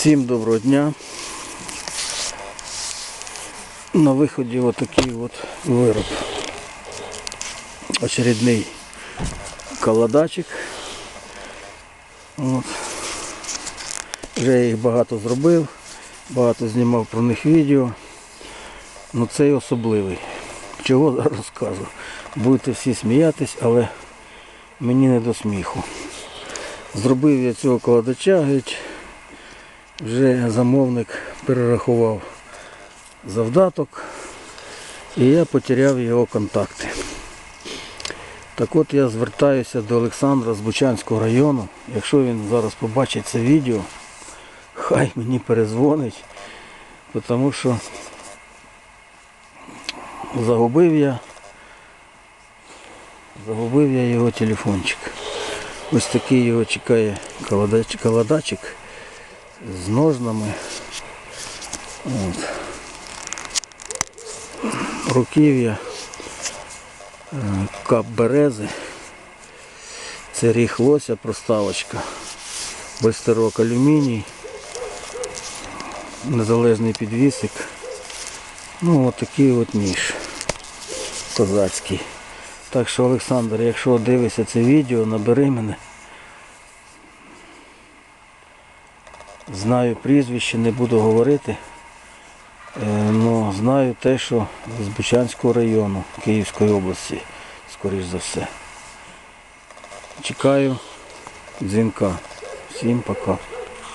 Всім доброго дня. На виході отакий от вироб. Очередний колодачик. От. Вже я їх багато зробив, багато знімав про них відео. Ну цей особливий. Чого зараз розказую? Будете всі сміятись, але мені не до сміху. Зробив я цього колодача, геть, вже замовник перерахував завдаток і я потеряв його контакти. Так от я звертаюся до Олександра з Бучанського району. Якщо він зараз побачить це відео, хай мені перезвонить, тому що загубив я, загубив я його телефончик. Ось такий його чекає колодач, колодачик з ножнами. От. Руків'я, е, кап берези. Це ріг лося, проставочка, бальстерок алюміній, незалежний підвісик. Ну от такий от ніж козацький. Так що, Олександр, якщо дивишся це відео, набери мене. Знаю прізвище, не буду говорити. але знаю те, що з Бучанського району Київської області, скоріш за все. Чекаю дзвінка. Всім пока.